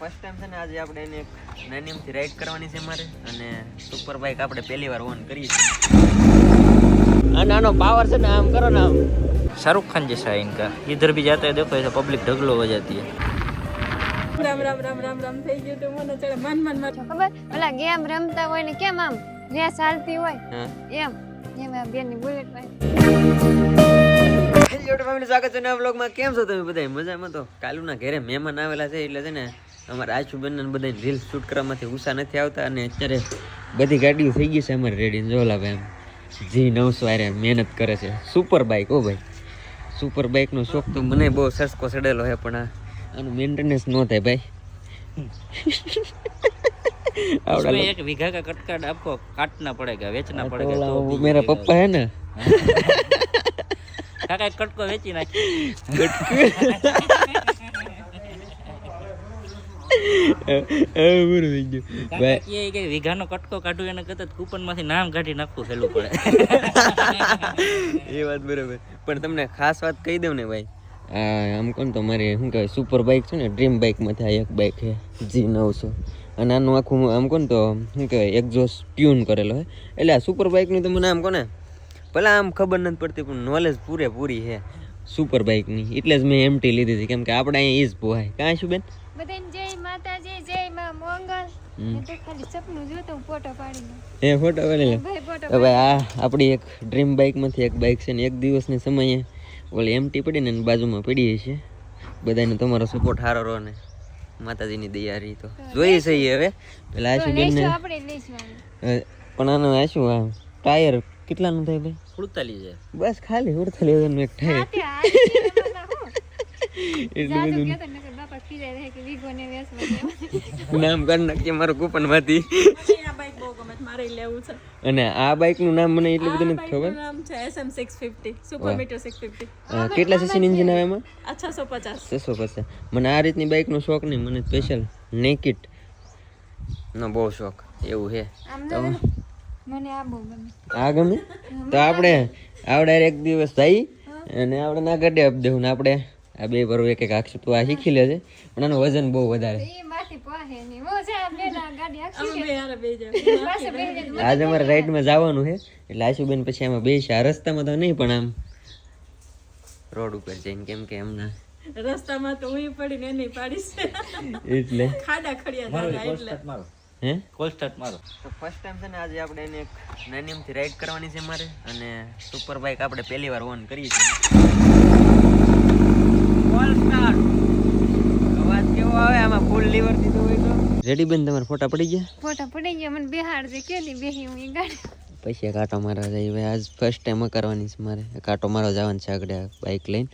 First time છે ને આજે આપણે એને એક નાની અમથી રાઈડ કરવાની છે મારે અને સુપર બાઇક આપણે પહેલી વાર ઓન કરીએ છીએ અને આનો પાવર છે ને આમ કરો ને આમ शाहरुख खान जैसा है इनका इधर भी जाते हैं देखो ऐसा पब्लिक ढगलो हो जाती है રામ રામ રામ રામ રામ થઈ ગયું તો મને ચડે મન મન મન ખબર ઓલા ગેમ રમતા હોય ને કેમ આમ રેસ હાલતી હોય હા એમ એમ આ બેનની બુલેટ હોય હેલો ફેમિલી સ્વાગત છે નવા વ્લોગમાં કેમ છો તમે બધા મજામાં તો કાલુના ઘરે મહેમાન આવેલા છે એટલે છે ને અમારા આશુબેન બધાને રીલ શૂટ કરવામાંથી ઉષા નથી આવતા અને અત્યારે બધી ગાડીઓ થઈ ગઈ છે અમારે રેડી જોલા ભાઈ એમ. જી નવસો આરે મહેનત કરે છે. સુપર બાઇક હો ભાઈ. સુપર બાઇકનો શોખ તો મને બહુ સસકો ચડેલો છે પણ આનું મેન્ટેનન્સ ન થાય ભાઈ. આવડા એક વીઘા કા કટકાટ આપકો કાટના પડેગા વેચના પડેગા પપ્પા હે કાકા કટકો વેચી નાખી. વીઘાનો કટકો કાઢું એને કરતા કૂપનમાંથી નામ કાઢી નાખવું સહેલું પડે. એ વાત બરાબર. પણ તમને ખાસ વાત કહી દઉં ને ભાઈ. આ આમ કોણ તો મારી શું કહેવાય સુપર બાઇક છે ને ડ્રીમ બાઇકમાંથી આ એક બાઇક છે જી નવસો. અને આનું આખું આમ કોણ તો શું કહેવાય એક્ઝોસ ટ્યુન કરેલો છે. એટલે આ સુપર બાઇકનું તો મને આમ કોને ભલે આમ ખબર નથી પડતી પણ નોલેજ પૂરેપૂરી છે. સુપર બાઇકની એટલે જ મેં એમટી લીધી હતી. કેમ કે આપણે અહીંયા એ જ પોહાય કાં શું બેન બધાને જય માતાજી જય માં મંગલ હમ. મેં તો ખાલી સપનું જોતો હું ફોટો પાડીને એ ફોટો પાડી ભાઈ ફોટો તો ભાઈ આ આપણી એક ડ્રીમ બાઇકમાંથી એક બાઇક છે ને એક દિવસની સમયે ઓલી એમટી પડી ને બાજુમાં પડી છીએ બધાને તમારો સપોર્ટ સારો રહો ને. માતાજીની દયારી તો. જોઈએ છે હવે. પેલા આશુ બેન લઈશું આપણે લઈશું આને. પણ આનો આશુ આ ટાયર કેટલાનું થાય ભાઈ? ઉડતાલી છે. બસ ખાલી ઉડતાલી એક ટાયર. એટલું બધું નામ કરી નાખીએ મારું કૂપનમાંથી આ બાઈક બહુ ગમે છે, મારે ઈ લેવું છે. અને આ બાઇકનું નામ મને એટલું બધું નથી ખબર. નામ છે SM six fifty super meter six fifty uh, કેટલા સીસીની એન્જિન આવે એમાં? આ છસો પચાસ. છસો પચાસ. મને આ રીતની બાઇકનો શોખ નહીં મને સ્પેશિયલ નેકિટ નો બહુ શોખ એવું છે. મને આ બહુ ગમે. આ ગમે? તો આપણે આવડે એક દિવસ થઈ અને આપણે ના ગડે આપ દેવું ને આપણે? આ બે ભરો એક એક આખશું તું આ શીખી લેજે. પણ આનું વજન બહુ વધારે. આજે અમારે રાઈડમાં જવાનું છે. એટલે આશુબેન પછી આમાં બે આ રસ્તામાં તો નહીં પણ આમ રોડ ઉપર જઈને કેમ કે એમના રસ્તામાં તો હું પડીને એની પાડીશ એટલે. ખાડા ખડિયા એટલે. હે? કોલ સ્ટાર્ટ મારો. તો ફર્સ્ટ ટાઈમ છે ને આજે આપણે એને એક નાની રાઈડ કરવાની છે મારે. અને સુપર બાઇક આપણે પહેલી વાર ઓન કરીએ છીએ. ઓલ અવાજ કેવો આવે? આમાં ફૂલ લીવર દીધું હોય તો. રેડી બેન તમારા ફોટા પડી ગયા? ફોટા પડી ગયા. મને બિહાર જે કેલી બેહી હું ગાડી? પછી કાંટો મારવા જાય. ભાઈ આજ ફર્સ્ટ ટાઈમ કરવાની છે મારે. કાંટો મારવા જવાનું છે આગળ બાઇક લઈને.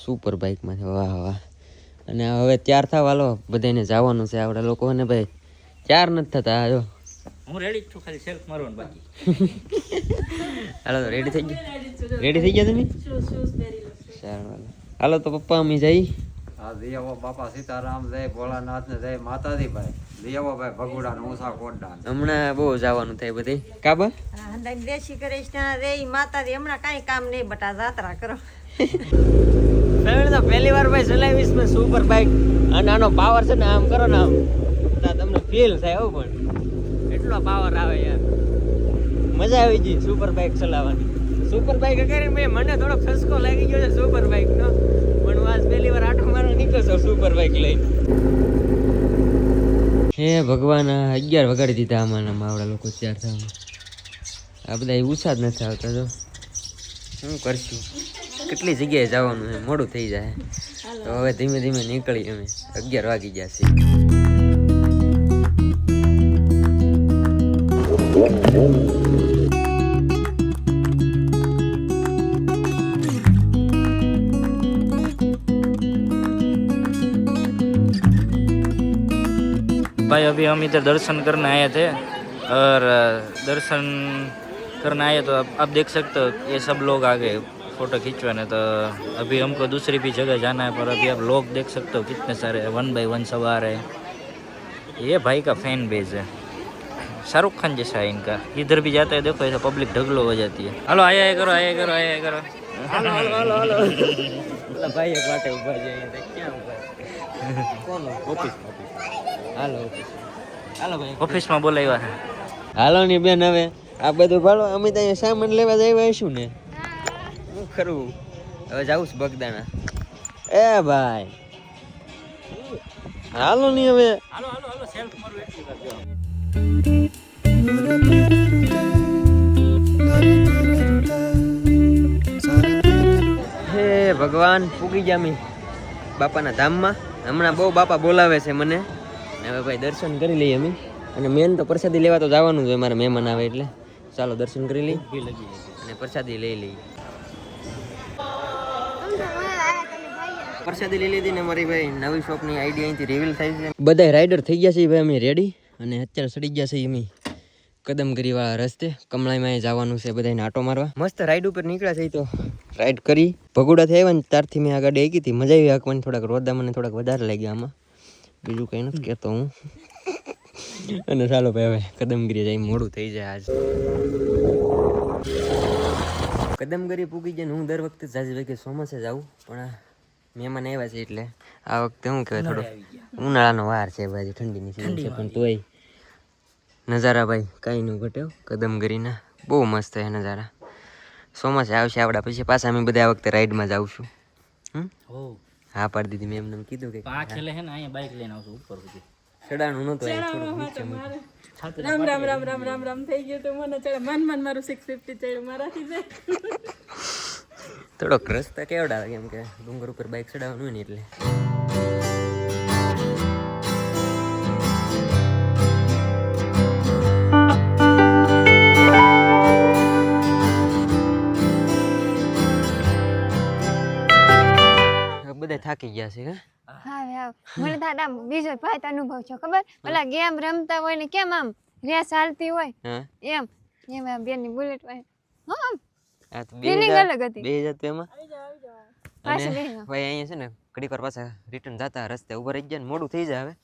સુપર બાઇકમાંથી વાહ વાહ. અને હવે ત્યાર થાવ હાલો. બધાને જવાનું છે આપણા લોકોને ભાઈ ચાર નથી થતા. જો હું રેડી છું ખાલી સેલ્ફ મારવાનું બાકી. હાલો તો રેડી થઈ ગયા? રેડી થઈ ગયા તમે? સારું હાલો. હાલો તો પપ્પા અમે જઈ. હા લઈ આવો બાપા સીતારામ જય ભોળાનાથ ને જય માતાજી ભાઈ દિયાવો ભાઈ ભગુડા ઊંસા કોટડા હમણાં બહુ જવાનું થાય બધી. કાબા દેશી કૃષ્ણ રે ઈ માતાજી હમણાં કાંઈ કામ નહીં બટા જાત્રા કરો. ફેમિલી તો પહેલી વાર ભાઈ ચલાવીશ મેં સુપર બાઇક અને આનો પાવર છે ને આમ કરો ને આમ. તમને ફીલ થાય એવું પણ. એટલો પાવર આવે યાર. મજા આવી ગઈ સુપર બાઇક ચલાવવાની. સુપર બાઇક કરી મેં મને થોડોક ખસકો લાગી ગયો છે સુપર બાઇક નો. પણ હું આજ પહેલી વાર આટો મારવા બાઇક લઈને. હે ભગવાન અગિયાર વગાડી દીધા આમાં આવડા લોકો ચાર થવામાં. આ બધા ઉછા જ નથી આવતા જો. શું કરશું? કેટલી જગ્યાએ જવાનું મોડું થઈ જાય. તો હવે ધીમે ધીમે નીકળી અમે. અગિયાર વાગી ગયા છે भाई अभी हम इधर दर्शन करने आए थे और दर्शन करने आए तो आप, आप देख सकते हो ये सब लोग आ गए फ़ोटो खींचवाने तो अभी हमको दूसरी भी जगह जाना है पर अभी आप लोग देख सकते हो कितने सारे वन बाई वन सब आ रहे हैं। ये भाई का फ़ैन बेज है। शाहरुख खान जैसा है इनका। इधर भी जाता है देखो ऐसा पब्लिक ढगलो हो जाती है। हलो आया करो आया करो आया करो। भाई एक बाटे ऊपर जाइए क्या ऊपर। છે છે? કોણ ઓફિસ. હાલો હાલો ભાઈ. ઓફિસમાં બોલાવ્યા. છે હાલો ની બેન હવે. આ બધું ભાડો અમે તો અહીંયા સામાન લેવા જઈ શું ને. હું ખરું? હવે જાઉં છું બગદાણા. એ ભાઈ. હાલો ની હવે. હાલો હાલો હાલો સેલ્ફ મારું એટલી વાર હે ભગવાન પૂગી જામી બાપાના ધામમાં. હમણાં બહુ બાપા બોલાવે છે મને. હવે ભાઈ દર્શન કરી લઈએ અમે. અને મેન તો પ્રસાદી લેવા તો જવાનું જ હોય મારા મહેમાન આવે એટલે. ચાલો દર્શન કરી લઈએ. અને પ્રસાદી લઈ લઈએ. પ્રસાદી લઈ લીધી ને મારી ભાઈ નવી શોપની આઈડિયા અહીંથી રિવીલ થાય છે. બધા રાઈડર થઈ ગયા છે ભાઈ અમે રેડી અને અત્યારે સડી ગયા છે અમે કદમગીરી વાળા રસ્તે. કમળાઈમાં જવાનું છે બધાને આટો મારવા. મસ્ત રાઈડ ઉપર નીકળ્યા છે તો. રાઈડ કરી. ભગોડાથી આવ્યા ને ત્યારથી મેં આગળ ગાડી હતી મજા આવી હાંકવાની થોડાક રોદા મને થોડાક વધારે લાગ્યા આમાં. બીજું કંઈ નથી કહેતો હું. અને ચાલો ભાઈ, હવે કદમગીરી જઈ મોડું થઈ જાય આજ. કદમગીરી પૂગી જાય હું દર વખતે જાજ ભાઈ કે જ જાઉં, પણ મહેમાન આવ્યા છે એટલે આ વખતે શું કહેવાય થોડો ઉનાળાનો વાર છે ભાઈ ઠંડીની સીઝન છે, પણ તોય નજારા ભાઈ કાંઈ ન ઘટ્યો. કદમગીરીના બહુ મસ્ત છે નજારા. ચોમાસે આવશે આવડા પછી પાછા અમે બધા આ વખતે રાઈડમાં છું. હમ? હા પાડી દીધી મેં એમને કીધું કે આ છેલ્લે હે ને અહીંયા બાઇક લઈને આવશું ઉપર સુધી. ચડાણું નહોતું અહીંયા થોડું નીચે રામ રામ રામ રામ રામ રામ થઈ ગયું તો મને ચડે. મન મન મારું સિક્સ ફિફ્ટી ચડ્યું મારાથી છે થોડોક રસ્તા કેવડા કેમ કે ડુંગર ઉપર બાઇક ચડાવવાનું હોય ને એટલે. થાકી ગયા છે હા? મને દાદા બીજો ભાઈ અનુભવ છે ખબર? પેલા ગેમ રમતા હોય ને કેમ આમ રેસ હાલતી હોય? હા. એમ. એમ આ બેનની બુલેટ હોય. હા આ તો બે અલગ હતી. બે હજાર તો એમાં. પાછી અને ભાઈ અહીંયા છે ને ઘડીક વાર પાછા રિટર્ન જતા રસ્તે ઊભા રહી ગયા ને મોડું થઈ જાય હવે.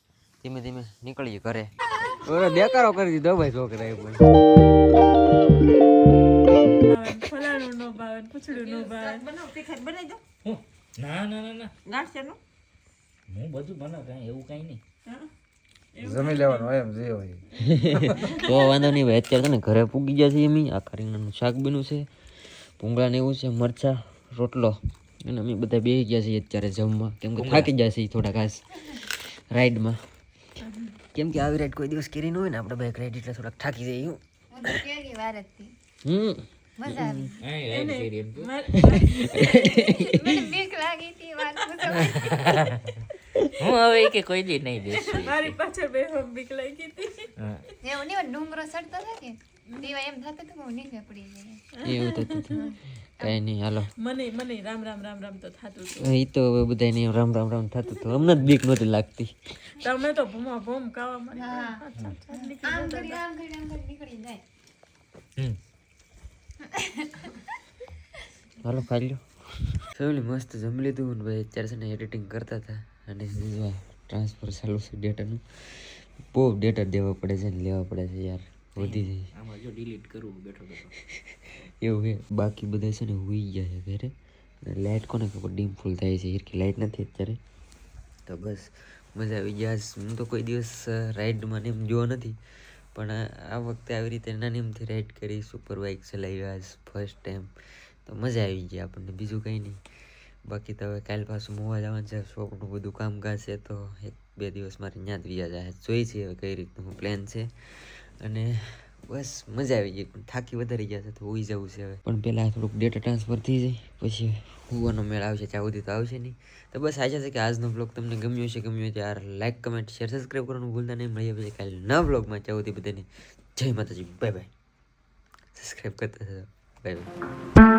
ધીમે ધીમે નીકળીએ ઘરે. ઓરે બેકારો કરી દીધો ભાઈ છોકરા એ પણ ફલાણું નો ભાવે પૂછડું નો ભાવે બનાવ તીખા બનાવી દો. ના ના ના ના. હું બધું બનાવ કાંઈ એવું કાંઈ નહીં. જમી લેવાનું હોય એમ જે હોય. તો વાંધો નહીં ભાઈ અત્યારે તને ને ઘરે પૂગી ગયા છે એમ આખા રીંગણનું શાક બન્યું છે પૂંગળાને એવું છે મરચા રોટલો. અને અમે બધા બેસી ગયા છીએ અત્યારે જમવા. કેમ કે થાકી ગયા છીએ થોડા ખાસ રાઈડમાં. કેમ કે આવી રાઈડ કોઈ દિવસ કરી ન હોય ને આપણે બાઈક રાઈડ એટલે થોડાક થાકી જઈએ. હમ. હા તો. મને હવે કે કોઈ દી નહીં બેસું મારી પાછળ બે હોમ બીક લાગી હતી. એવું નહીં ડુંગરો હતો કે તેવા એમ થતું હતું કે હું નીચે પડી જાય એવું થતું હતું. કાંઈ નહીં હાલો. મને મને રામ રામ રામ રામ તો થતું હતું. એ તો હવે બધાને રામ રામ રામ થતું હતું. અમને જ બીક નહોતી લાગતી. તમે તો ભૂમા ભૂમ કાવા માંડી આમ કરી આમ કરી આમ કરી નીકળી જાય. હમ. હાલો ખાઈ લો સૌલી મસ્ત જમી લીધું ને ભાઈ અત્યારે છે ને એડિટિંગ કરતા હતા અને ટ્રાન્સફર ચાલુ છે ડેટાનું બહુ ડેટા દેવા પડે છે ને લેવા પડે છે યાર વધી જાય. આમાં જો ડિલીટ કરવું બેઠો બેઠો. એવું છે બાકી બધા છે ને હુઈ ગયા છે ઘરે. લાઇટ કોને ખબર ડીમ ફૂલ થાય છે હિરકી લાઇટ નથી અત્યારે. તો બસ મજા આવી ગયા હું તો કોઈ દિવસ રાઈડમાં ને એમ જોવા નથી. પણ આ વખતે આવી રીતે નાની એમથી રાઈડ કરી સુપર બાઇક ચલાવી આજ ફર્સ્ટ ટાઈમ તો મજા આવી ગઈ આપણને. બીજું કંઈ નહીં. બાકી તો હવે કાલ પાછું મોવા જવાનું છે. શોપનું બધું કામકાજ છે તો એક બે દિવસ મારે ત્યાં જ વ્યાજ જોઈ છે હવે કઈ રીતનું પ્લાન છે. અને બસ મજા આવી ગઈ. પણ થાકી વધારી ગયા છે, તો હોઈ જવું છે હવે. પણ પહેલાં થોડુંક ડેટા ટ્રાન્સફર થઈ જાય, પછી હોવાનો મેળ આવશે ત્યાં સુધી તો આવશે નહીં. તો બસ આશા છે કે આજનો બ્લોગ તમને ગમ્યો હશે, ગમ્યો હોય ત્યારે લાઇક કમેન્ટ શેર સબસ્ક્રાઈબ કરવાનું ભૂલતા નહીં. મળીએ પછી કાલે નવા બ્લોગમાં ત્યાં સુધી બધાને જય માતાજી. બાય બાય સબસ્ક્રાઈબ કરતા બાય બાય